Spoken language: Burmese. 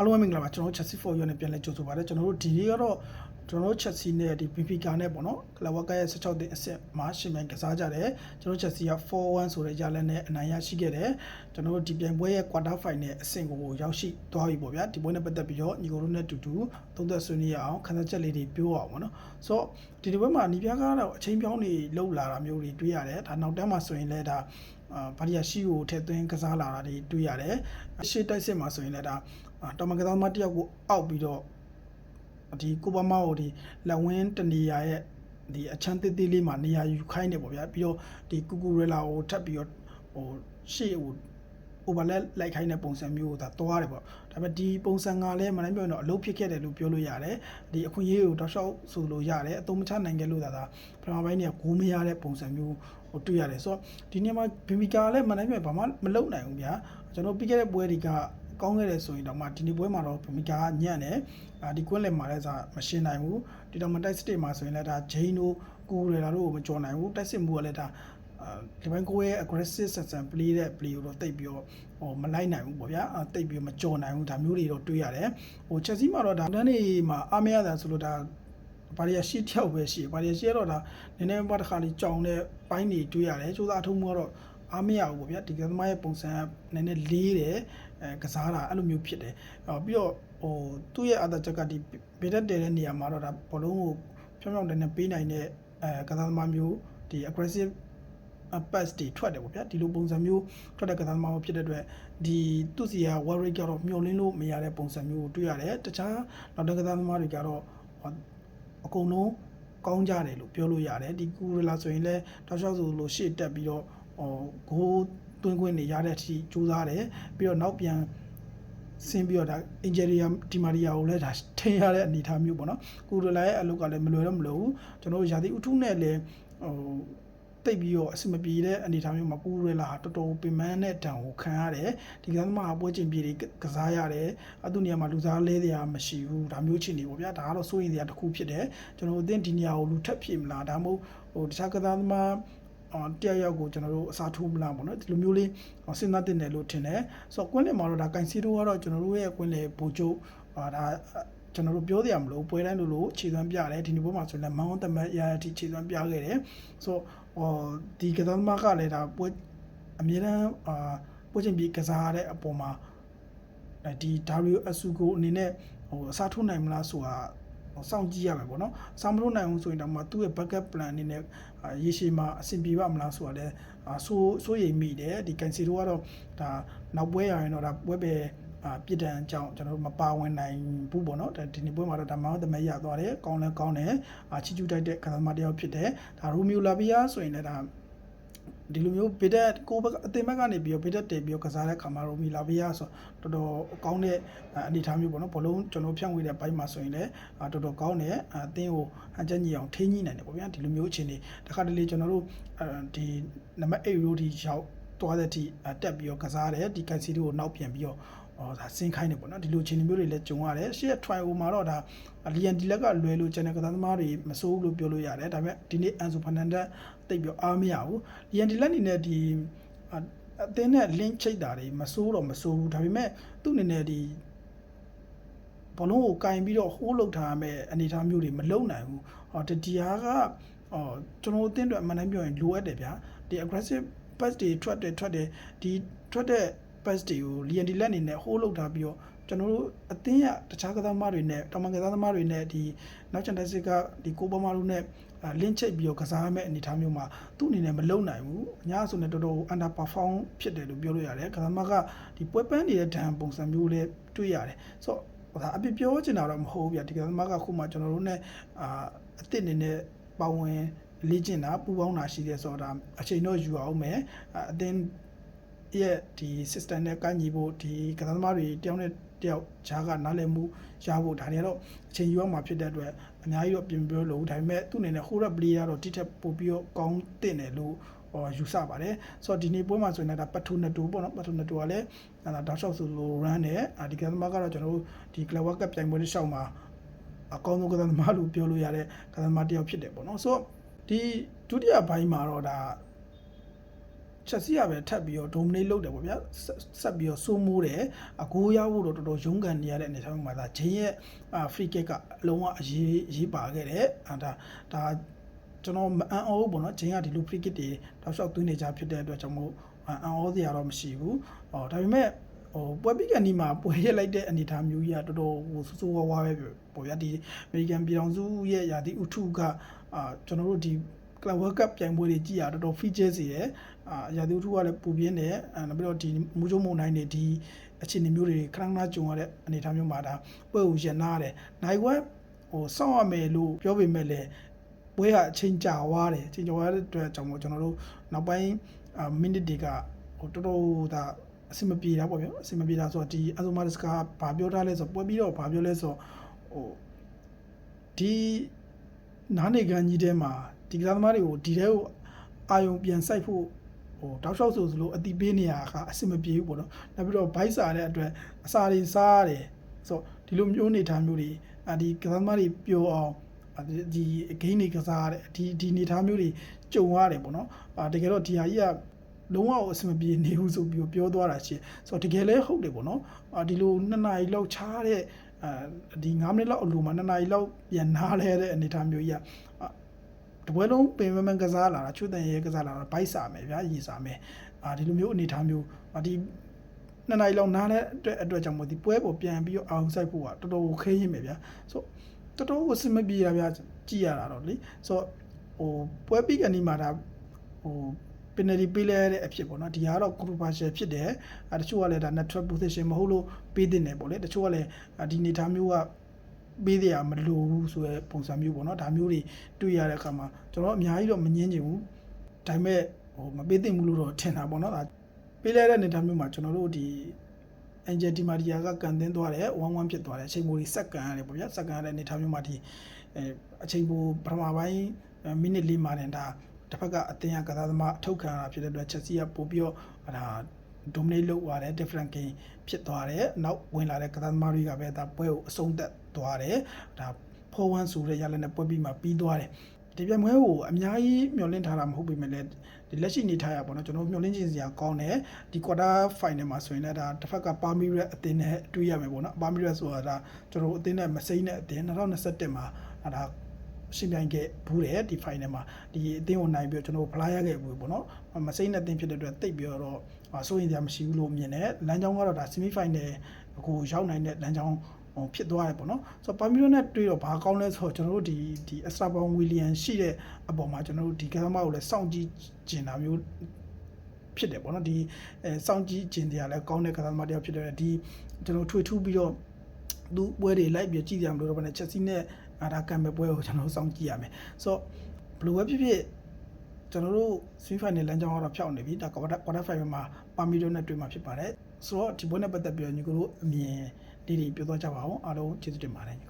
အားလုံးပဲမင်္ဂလာပါကျွန်တော်တို့ Chelsea for you နဲ့ပြန်လဲကြိုဆိုပါရစေကျွန်တော်တို့ဒီနေ့ကတော့ကျွန်တော်တို့ Chelsea နဲ့ဒီ Benfica နဲ့ပေါ့နော်ကလပ်ဝက်ကရဲ့16တင်အဆင့်မှာရှင်မြန်ကစားကြတယ်ကျွန်တော်တို့ Chelsea က4-1ဆိုတဲ့ရလဒ်နဲ့အနိုင်ရရှိခဲ့တယ်ကျွန်တော်တို့ဒီပြိုင်ပွဲရဲ့ quarter final အဆင့်ကိုရောက်ရှိသွားပြီပေါ့ဗျာဒီပွဲနဲ့ပတ်သက်ပြီးတော့ညီကိုတို့နဲ့တူတူသုံးသက်ဆွေးနွေးရအောင်ခန်းစားချက်လေးတွေပြောအောင်ပေါ့နော်ဆိုတော့ဒီဒီပွဲမှာညီပြားကတော့အချိန်ပြောင်းနေလောက်လာတာမျိုးတွေတွေ့ရတယ်ဒါနောက်တန်းမှာဆိုရင်လည်းဒါအာဗာဒီယာရှိကိုထည့်သွင်းကစားလာတာတွေတွေ့ရတယ်အရှိတိုက်စစ်မှာဆိုရင်လည်းဒါ တော်မကသားမတယောက်ကိုအောက်ပြီးတော့ဒီကိုပါမကိုဒီလက်ဝင်းတနေရာရဲ့ဒီအချမ်းသေးသေးလေးမှာနေရာယူခိုင်းနေပေါ့ဗျာပြီးတော့ဒီကူကူရလာကိုထပ်ပြီးတော့ဟိုရှေ့ဟို overlap လိုက်ခိုင်းတဲ့ပုံစံမျိုးကိုဒါတွားတယ်ပေါ့ဒါပေမဲ့ဒီပုံစံကလည်းမနိုင်ပြောရင်တော့အလုပ်ဖြစ်ခဲ့တယ်လို့ပြောလို့ရတယ်ဒီအခွင့်အရေးကိုတော့ရှောက်ဆိုလို့ရတယ်အသုံးမချနိုင်ခဲ့လို့ဒါဒါပထမပိုင်းတွေကဂိုးမရတဲ့ပုံစံမျိုးဟိုတွေ့ရတယ်ဆိုတော့ဒီနေ့မှာဘီဘီကာလည်းမနိုင်ပြောရင်ဘာမှမလုပ်နိုင်ဘူးဗျာကျွန်တော်ပြီးခဲ့တဲ့ပွဲတွေက ကောင်းခဲ့တယ်ဆိုရင်တော့မှဒီနေ့ပွဲမှာတော့ဘီမီကာကညံ့တယ်အာဒီကွင်းလယ်မှာလည်းစာမရှင်းနိုင်ဘူးဒီတော့မတိုက်စတေမှာဆိုရင်လည်းဒါဂျိန်းတို့ကူရလာတို့ကိုမကြော်နိုင်ဘူးတိုက်စစ်မှုကလည်းဒါဒီဘန်ကိုရဲ့ aggressive ဆန်ဆန် play တဲ့ play ကိုတော့တိတ်ပြီးတော့ဟိုမလိုက်နိုင်ဘူးပေါ့ဗျာအဲတိတ်ပြီးတော့မကြော်နိုင်ဘူးဒါမျိုးတွေတော့တွေးရတယ်ဟို Chelsea မှာတော့ဒါတန်းနေမှာအားမရတာဆိုလို့ဒါဘာရီယာရှိတယောက်ပဲရှိဘာရီယာရှိကတော့ဒါနည်းနည်းပါးတစ်ခါလေးကြောင်တဲ့ပိုင်းတွေတွေးရတယ်စူးစမ်းအထုံးမှုကတော့အားမရဘူးပေါ့ဗျာဒီကသမားရဲ့ပုံစံကနည်းနည်းလေးတယ် အဲကစားတာအဲ့လိုမျိုးဖြစ်တယ်အော်ပြီးတော့ဟိုသူ့ရဲ့အသာချက်ကဒီဘေးတက်တယ်တဲ့နေရာမှာတော့ဒါဘောလုံးကိုဖြောင်းဖြောင်းတန်းတန်းပေးနိုင်တဲ့အဲကစားသမားမျိုးဒီ aggressive pass တွေထွက်တယ်ပေါ့ဗျာဒီလိုပုံစံမျိုးထွက်တဲ့ကစားသမားဖြစ်တဲ့အတွက်ဒီသူစီယာ warrior ကတော့မျောလင်းလို့မရတဲ့ပုံစံမျိုးကိုတွေ့ရတယ်တခြားနောက်တဲ့ကစားသမားတွေကတော့အကုန်လုံးကောင်းကြတယ်လို့ပြောလို့ရတယ်ဒီကူရလာဆိုရင်လည်းတောက်လျှောက်ဆိုလို့ရှေ့တက်ပြီးတော့ဟိုဂိုး သွင်းခွင့်နေရတဲ့အထိကြိုးစားတယ်ပြီးတော့နောက်ပြန်ဆင်းပြီးတော့ဒါအင်ဂျရီယာဒီမာရီယာကိုလည်းဒါထင်ရတဲ့အနေအထားမျိုးပေါ့နော်ကူရလာရဲ့အလုပ်ကလည်းမလွယ်တော့မလို့ဘူးကျွန်တော်တို့ယာတိဥထုနဲ့လည်းဟိုတိတ်ပြီးတော့အဆင်မပြေတဲ့အနေအထားမျိုးမှာကူရလာဟာတော်တော်ပင်ပန်းတဲ့တံကိုခံရတယ်ဒီကစားသမားပွဲချင်းပြေတွေကစားရတယ်အတူနေရာမှာလူစားလဲတရားမရှိဘူးဒါမျိုးချင်နေပေါ့ဗျာဒါကတော့စိုးရင်တရားတစ်ခုဖြစ်တယ်ကျွန်တော်တို့အသင်းဒီနေရာကိုလူထက်ဖြစ်မလားဒါမှမဟုတ်ဟိုတခြားကစားသမားအော် တရားရောက်ကိုကျွန်တော်တို့အစားထိုးမလားပေါ့နော်ဒီလိုမျိုးလေးစဉ်းစားတင်တယ်လို့ထင်တယ်ဆိုတော့ကွင်းလင်မှာတော့ဒါကန်စီတိုကတော့ကျွန်တော်တို့ရဲ့ကွင်းလင်ဘူကျုပ်ဟာဒါကျွန်တော်တို့ပြောရမလို့ပွဲတိုင်းလို့လို့ခြေသွမ်းပြတယ်ဒီနေ့ပွဲမှာဆိုရင်မောင်းသမတ်ရအထိခြေသွမ်းပြခဲ့တယ်ဆိုတော့ဟောဒီကစားသမားကလည်းဒါပွဲအမြဲတမ်းအာပွဲချင်းပြီးကစားတဲ့အပေါ်မှာဒီဒါရီယိုအဆူကိုအနေနဲ့ဟိုအစားထိုးနိုင်မလားဆိုတာ စောင့်ကြည့်ရမယ်ပေါ့နော်အစားမလို့နိုင်အောင်ဆိုရင်တော့မှသူ့ရဲ့ backup plan အနေနဲ့ရေရှည်မှာအဆင်ပြေပါမလားဆိုတာလည်းဆိုးစိုးရိမ်မိတယ်ဒီကန်စီတိုကတော့ဒါနောက်ပွဲရရင်တော့ဒါပွဲပဲအာပြည်တံအကြောင်းကျွန်တော်တို့မပါဝင်နိုင်ဘူးပေါ့နော်ဒီနေ့ပွဲမှာတော့ဒါမောင်းသမက်ရသွားတယ်ကောင်းလဲကောင်းတယ်အာချီကျူတိုက်တဲ့ကစားသမားတစ်ယောက်ဖြစ်တယ်ဒါရိုမီယိုလာဗီယာဆိုရင်လည်းဒါ ဒီလိုမျိုးဗီဒက်ကိုဘက်အတင်ဘက်ကနေပြီးတော့ဗီဒက်တည်ပြီးတော့ကစားတဲ့ခါမှာရိုမီလာဗီယာဆိုတော်တော်ကောင်းတဲ့အနေအထားမျိုးပေါ့နော်ဘလုံးကျွန်တော်ဖြန့်ဝေတဲ့ဘိုင်းမှာဆိုရင်လည်းတော်တော်ကောင်းတယ်အသင်းကိုဟန်ချက်ညီအောင်ထိန်းညှိနိုင်တယ်ပေါ့ဗျာဒီလိုမျိုးအခြေအနေတခါတလေကျွန်တော်တို့ဒီနံပါတ်8 row ဒီရောက်သွားတဲ့အထိတက်ပြီးတော့ကစားတယ်ဒီကန်စီတို့ကိုနောက်ပြန်ပြီးတော့ ဟောဒါဆင်းခိုင်းနေပေါ့နော်ဒီလိုအခြေအနေမျိုးတွေလည်းကြုံရတယ်ရှေ့ trial မှာတော့ဒါလီယန်ဒီလက်ကလွယ်လို့ channel ကစားသမားတွေမစိုးဘူးလို့ပြောလို့ရတယ်ဒါပေမဲ့ဒီနေ့အန်ဆိုဖာနန်ဒက်တိတ်ပြီးအားမရဘူးလီယန်ဒီလက်အနေနဲ့ဒီအသင်းနဲ့ link ချိတ်တာတွေမစိုးတော့မစိုးဘူးဒါပေမဲ့သူ့အနေနဲ့ဒီဘလုံးကိုကင်ပြီးတော့ဟိုးလောက်ထားရမယ်အနေအထားမျိုးတွေမလုံနိုင်ဘူးဟောဒီဟာကအော်ကျွန်တော်အသင်းအတွက်အမှန်တမ်းပြောရင်လိုအပ်တယ်ဗျာဒီ aggressive pass တွေထွက်တယ်ထွက်တယ်ဒီထွက်တဲ့ pass တွေကို Lian လက်အနေနဲ့ hold လုပ်ထားပြီးတော့ကျွန်တော်တို့အသင်းရတခြားကစားသမားတွေနဲ့တောင်မကစားသမားတွေနဲ့ဒီနောက်ချန်တက်စစ်ကဒီကိုပမာလူနဲ့လင်းချိတ်ပြီးတော့ကစားရမယ့်အနေအထားမျိုးမှာသူ့အနေနဲ့မလုံနိုင်ဘူးအများဆိုနေတော်တော် under perform ဖြစ်တယ်လို့ပြောလို့ရတယ်ကစားသမားကဒီပွဲပန်းနေတဲ့ဒဏ်ပုံစံမျိုးလေးတွေ့ရတယ်ဆိုတော့ဒါအပြစ်ပြောချင်တာတော့မဟုတ်ဘူးဗျဒီကစားသမားကခုမှကျွန်တော်တို့ ਨੇ အာအစ်စ်အနေနဲ့ပါဝင်လေ့ကျင့်တာပူပေါင်းတာရှိတယ်ဆိုတော့ဒါအချိန်တော့ယူအောင်မယ်အသင်း ရဲ့ဒီ system နဲ့ကန့်ညီဖို့ဒီကစားသမားတွေတယောက်နဲ့တယောက်ဂျားကနားလည်မှုရဖို့ဒါတွေကတော့အချိန်ယူရမှာဖြစ်တဲ့အတွက်အများကြီးတော့ပြင်ပြောလို့ဒါပေမဲ့သူ့အနေနဲ့ hold up player တော့တိထက်ပိုပြီးတော့ကောင်းတင်တယ်လို့ဟောယူဆပါတယ်ဆိုတော့ဒီနေ့ပွဲမှာဆိုရင်လည်းဒါပတ်ထူနတူပေါ့နော်ပတ်ထူနတူကလည်းအဲဒါတောက်လျှောက်ဆိုလို run တယ်ဒီကစားသမားကတော့ကျွန်တော်တို့ဒီ club world cup ပြိုင်ပွဲတစ်လျှောက်မှာအကောင်းဆုံးကစားသမားလို့ပြောလို့ရတဲ့ကစားသမားတစ်ယောက်ဖြစ်တယ်ပေါ့နော်ဆိုတော့ဒီဒုတိယဘိုင်းမှာတော့ဒါ ချက်စီရပဲထပ်ပြီးတော့ dominate လုပ်တယ်ပေါ့ဗျာဆက်ဆက်ပြီးတော့စိုးမိုးတယ်အကိုးရဖို့တော့တော်တော်ရုန်းကန်နေရတဲ့အနေအထားမျိုးမှာဒါဂျင်းရဲ့အာ free kick ကအလုံးဝအရေးအရေးပါခဲ့တယ်အာဒါဒါကျွန်တော်မအန်အောဘူးပေါ့နော်ဂျင်းကဒီလို free kick တွေတောက်လျှောက်သွင်းနေကြဖြစ်တဲ့အတွက်ကြောင့်မို့အန်အောစရာတော့မရှိဘူးဟောဒါပေမဲ့ဟိုပွဲပြီးကန်ဒီမှာပွဲရက်လိုက်တဲ့အနေအထားမျိုးကြီးကတော်တော်ဟိုဆူဆူဝါးဝါးပဲပေါ့ဗျာဒီအမေရိကန်ပြည်ထောင်စုရဲ့ယာတိဥထုကအာကျွန်တော်တို့ဒီ Club World Cup ပြိုင်ပွဲတွေကြည့်ရတော်တော် feature စီရယ် အာရာသီဥတုကလည်းပူပြင်းတယ်အဲနောက်ပြီးတော့ဒီမူးချုံမုန်တိုင်းတွေဒီအခြေအနေမျိုးတွေခဏခဏကြုံရတဲ့အနေအထားမျိုးမှာဒါပွဲကိုရန်နာတယ်နိုင်ဝက်ဟိုစောင့်ရမယ်လို့ပြောပေမဲ့လည်းပွဲကအချိန်ကြာသွားတယ်အချိန်ကြာသွားတဲ့အတွက်ကြောင့်မို့ကျွန်တော်တို့နောက်ပိုင်းအာမိနစ်တွေကဟိုတော်တော်ဒါအဆင်မပြေတာပေါ့ဗျာအဆင်မပြေတာဆိုတော့ဒီအဇိုမာဒစ်ကဘာပြောထားလဲဆိုတော့ပွဲပြီးတော့ဘာပြောလဲဆိုတော့ဟိုဒီနားနေကန်ကြီးထဲမှာဒီကစားသမားတွေကိုဒီထဲကိုအာယုံပြန်ဆိုင်ဖို့ ဟိုတောက်လျှောက်ဆိုစလို့အတိပေးနေရတာကအဆင်မပြေဘူးပေါ့နော်နောက်ပြီးတော့ဘိုက်စာတဲ့အတွက်အစာတွေစားရတယ်ဆိုတော့ဒီလိုမျိုးနေထားမျိုးတွေအဒီကစားသမားတွေပျော်အောင်ဒီဒီဂိမ်းတွေကစားရတယ်ဒီဒီနေထားမျိုးတွေကြုံရတယ်ပေါ့နော်အာတကယ်တော့ဒီဟာကြီးကလုံးဝအဆင်မပြေနေဘူးဆိုပြီးပြောသွားတာရှိဆိုတော့တကယ်လဲဟုတ်တယ်ပေါ့နော်အာဒီလိုနှစ်နာရီလောက်ချားတဲ့အဲဒီ9မိနစ်လောက်အလိုမှာ2နာရီလောက်ပြန်နားလဲတဲ့အနေအထားမျိုးကြီးက တပွဲလုံးပင်မမန်ကစားလာတာချွတ်တန်ရဲကစားလာတာဘိုက်စာမယ်ဗျာရည်စာမယ်အာဒီလိုမျိုးအနေထားမျိုးအာဒီနှစ်နိုင်လောက်နားတဲ့အတွက်အတွက်ကြောင့်မို့ဒီပွဲပေါ်ပြန်ပြီးတော့အောင်ဆိုင်ဖို့ကတော်တော်ခဲရင်မယ်ဗျာဆိုတော်တော်ကိုစင်မပြေတာဗျာကြည်ရတာတော့လေဆိုဟိုပွဲပြီးကနေမှဒါဟို penalty ပေးလဲတဲ့အဖြစ်ပေါ့နော်ဒီဟာတော့ controversial ဖြစ်တယ်အဲတချို့ကလည်းဒါ natural position မဟုတ်လို့ပေးတင်တယ်ပေါ့လေတချို့ကလည်းဒီနေသားမျိုးက ပေးတယ်မလိုဘူးဆိုရဲပုံစံမျိုးပေါ့နော်ဒါမျိုးတွေတွေ့ရတဲ့အခါမှာကျွန်တော်အများကြီးတော့မငင်းချင်ဘူးဒါပေမဲ့ဟိုမပေးသင့်ဘူးလို့တော့ထင်တာပေါ့နော်ဒါပေးလိုက်တဲ့အနေထားမျိုးမှာကျွန်တော်တို့ဒီ Angel Di Maria ကကန်တင်းသွားတယ်1-1ဖြစ်သွားတယ်အချိန်ပိုကြီးစက္ကန်ရတယ်ပေါ့ဗျာစက္ကန်ရတဲ့အနေထားမျိုးမှာဒီအဲအချိန်ပိုပထမပိုင်းမိနစ်လေးမှာတင်ဒါတစ်ဖက်ကအတင်းရကစားသမားအထုတ်ခံရတာဖြစ်တဲ့အတွက်ချက်စီကပို့ပြီးတော့ဒါ dominate လုပ်သွားတယ် different game ဖြစ်သွားတယ်နောက်ဝင်လာတဲ့ကစားသမားတွေကပဲဒါပွဲကိုအဆုံးသတ်သွားတယ်ဒါ4-1ဆိုတဲ့ရလနဲ့ပွဲပြီးမှပြီးသွားတယ်ဒီပြိုင်ပွဲကိုအများကြီးမျှော်လင့်ထားတာမဟုတ်ပေမဲ့လည်းဒီလက်ရှိနေထားရပါတော့ကျွန်တော်မျှော်လင့်ခြင်းစရာကောင်းတယ်ဒီ quarter final မှာဆိုရင်လည်းဒါတစ်ဖက်ကပါမီရက်အသင်းနဲ့တွေ့ရမယ်ပေါ့နော်ပါမီရက်ဆိုတာဒါကျွန်တော်တို့အသင်းနဲ့မစိမ့်တဲ့အသင်း2021မှာဒါ ရှင်ပြိုင်ခဲ့ဘူးတယ်ဒီ final မှာဒီအသင်းကိုနိုင်ပြီးတော့ကျွန်တော်ဖလားရခဲ့ဘူးပေါ့နော်မစိမ့်တဲ့အသင်းဖြစ်တဲ့အတွက်တိတ်ပြီးတော့စိုးရင်စရာမရှိဘူးလို့မြင်တယ်လမ်းကြောင်းကတော့ဒါ semi final ကိုရောက်နိုင်တဲ့လမ်းကြောင်းဟိုဖြစ်သွားတယ်ပေါ့နော်ဆိုတော့ပါမီရိုနဲ့တွေ့တော့ဘာကောင်းလဲဆိုတော့ကျွန်တော်တို့ဒီဒီအစတာဘောင်ဝီလီယံရှိတဲ့အပေါ်မှာကျွန်တော်တို့ဒီကစားမကိုလည်းစောင့်ကြည့်ကျင်တာမျိုးဖြစ်တယ်ပေါ့နော်ဒီအဲစောင့်ကြည့်ကျင်တရားလည်းကောင်းတဲ့ကစားသမားတယောက်ဖြစ်တဲ့ဒီကျွန်တော်ထွေထူးပြီးတော့ သူပွဲတွေလိုက်ပြီးကြည့်ကြမလို့တော့ဗနဲ့ချက်စီနဲ့အာဒါကံပဲပွဲကိုကျွန်တော်တို့စောင့်ကြည့်ရမယ်ဆိုတော့ဘယ်လိုပဲဖြစ်ဖြစ်ကျွန်တော်တို့ semi final လမ်းကြောင်းကတော့ဖြောက်နေပြီဒါ quarter quarter final မှာပါမီရိုနဲ့တွေ့မှာဖြစ်ပါတယ်ဆိုတော့ဒီပွဲနဲ့ပတ်သက်ပြီးတော့ညီကိုတို့အမြင်လေးတွေပြောသွားကြပါအောင်အားလုံးကျေးဇူးတင်ပါတယ်ညီကို